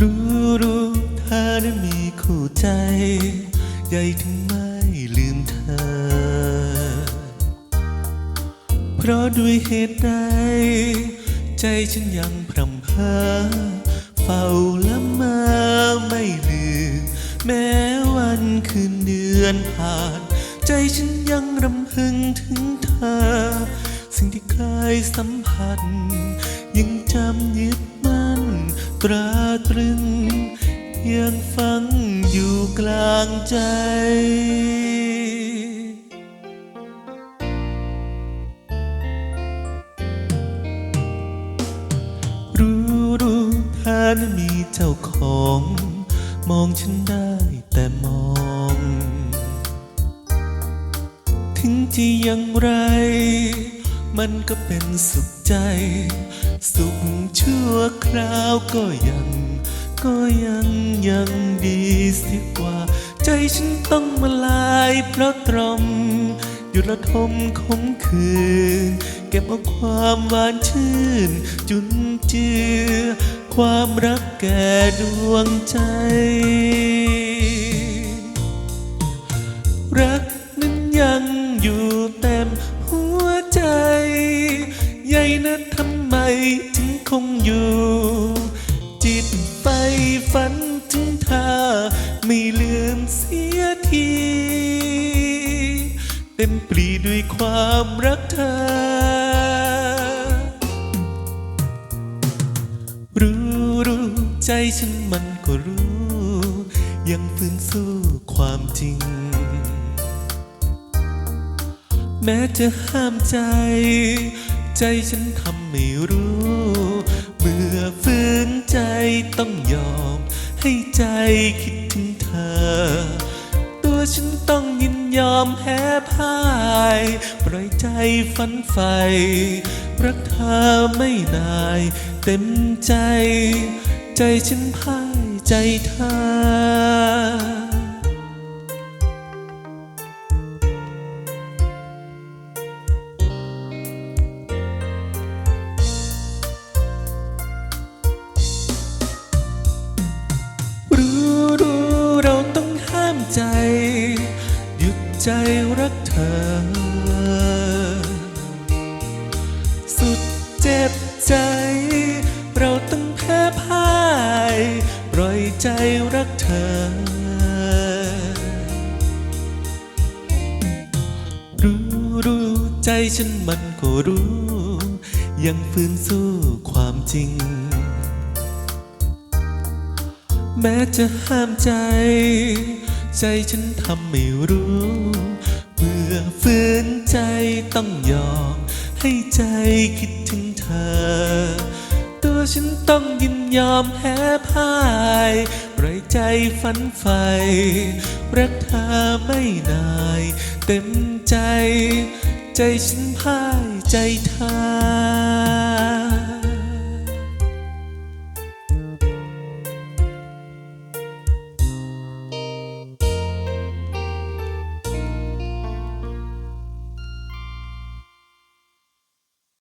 รู้รู้เธอนั้นมีคู่ใจใหญ่ถึงไม่ลืมเธอ เพราะด้วยเหตุใด ใจฉันยังพรำเพอเฝ้าละเมอไม่ลืม แม้วันคืนเดือนผ่าน ใจฉันยังรำพึงถึงเธอ สิ่งที่เคยสัมผัสยังจำยึด ตราตรึงยังฟังอยู่กลางใจรู้รู้เธอนั้นมีเจ้าของ มองฉันได้แต่มอง ถึงจะยังไร มันก็เป็นสุขใจ สุขชั่วคราวก็ยัง ก็ยังยังดีเสิกว่า ใจฉันต้องมาลายเพราะตรมหยุดระทมคมคืน เก็บเอาความหวานชื่น จุนเจือ ความรักแก่ดวงใจ นะทำไมถึงคงอยู่ จิตไปฝันถึงเธอไม่ลืมเสียที เต็มปรีด้วยความรักเธอ รู้รู้ใจฉันมันก็รู้ ยังฝืนสู้ความจริงแม้จะห้ามใจ ใจฉันทำไม่รู้ เมื่อฝืนใจต้องยอม ให้ใจคิดถึงเธอ ตัวฉันต้องยินยอมแพ้พ่าย ปล่อยใจฝันใฝ่รักเธอไม่นาย เต็มใจ ใจฉันพ่ายใจเธอ ใจรักเธอ สุดเจ็บใจ เราต้องแพ้พ่าย ปล่อยใจรักเธอ รู้รู้ใจฉันมันก็รู้ ยังฝืนสู้ความจริง แม้จะห้ามใจ ใจฉันทำไม่รู้ เมื่อฝืนใจต้องยอม ให้ใจคิดถึงเธอ ตัวฉันต้องยินยอมแพ้พ่ายปล่อยใจฝันใฝ่รักเธอไม่นาย เต็มใจ ใจฉันพ่ายใจเธอ